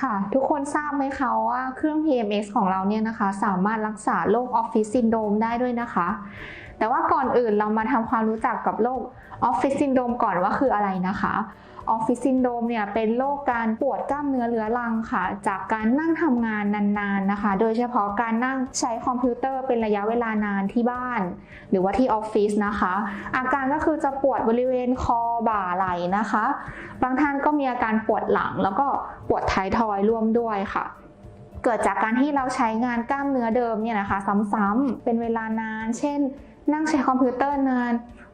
ค่ะ ทุกคนทราบไหมคะว่าเครื่อง PMS ของเราเนี่ยนะคะ สามารถรักษาโรคออฟฟิศซินโดมได้ด้วยนะคะ แต่ว่าก่อนอื่นเรามาทำความรู้จักกับโรคออฟฟิศซินโดมก่อนว่าคืออะไรนะคะออฟฟิศซินโดมเนี่ยเป็นโรคการปวดกล้ามเนื้อเรื้อรังค่ะ จากการนั่งทำงานนานๆนะคะ โดยเฉพาะการนั่งใช้คอมพิวเตอร์เป็นระยะเวลานานที่บ้าน หรือว่าที่ออฟฟิศนะคะ อาการก็คือจะปวดบริเวณคอ บ่าไหล่นะคะ บางท่านก็มีอาการปวดหลังแล้วก็ปวดท้ายทอยร่วมด้วยค่ะ เกิดจากการที่เราใช้งานกล้ามเนื้อเดิมเนี่ยนะคะ ซ้ำๆเป็นเวลานาน เช่น นั่งใช้คอมพิวเตอร์นาน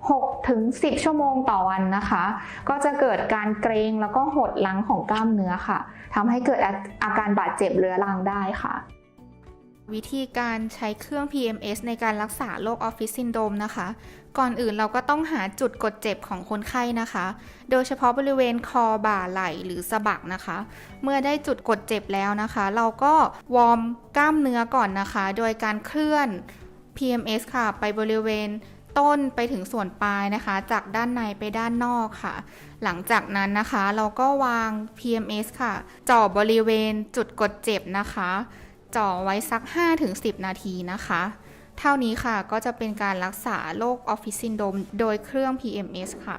6ถึง10 ชั่วโมงต่อวันนะคะ ก็จะเกิดการเกรงแล้วก็หดหลังของกล้ามเนื้อค่ะทำให้เกิดอาอาการบาดเจ็บเรื้อรังได้ค่ะ วิธีการใช้เครื่อง PMS ในการรักษาโรคออฟฟิศซินโดมนะคะ ก่อนอื่นเราก็ต้องหาจุดกดเจ็บของคนไข้นะคะ โดยเฉพาะบริเวณคอบ่าไหล่หรือสะบักนะคะ เมื่อได้จุดกดเจ็บแล้วนะคะ เราก็วอร์มกล้ามเนื้อก่อนนะคะ โดยการเคลื่อน PMS ค่ะ ไปบริเวณต้นไปถึงส่วนปลายนะคะ จากด้านในไปด้านนอกค่ะ หลังจากนั้นนะคะ เราก็วาง PMS ค่ะจ่อบริเวณจุดกดเจ็บนะคะ จ่อไว้สัก 5-10 นาทีนะคะ เท่านี้ค่ะก็จะเป็นการรักษาโรคออฟฟิศซินโดมโดยเครื่อง PMS ค่ะ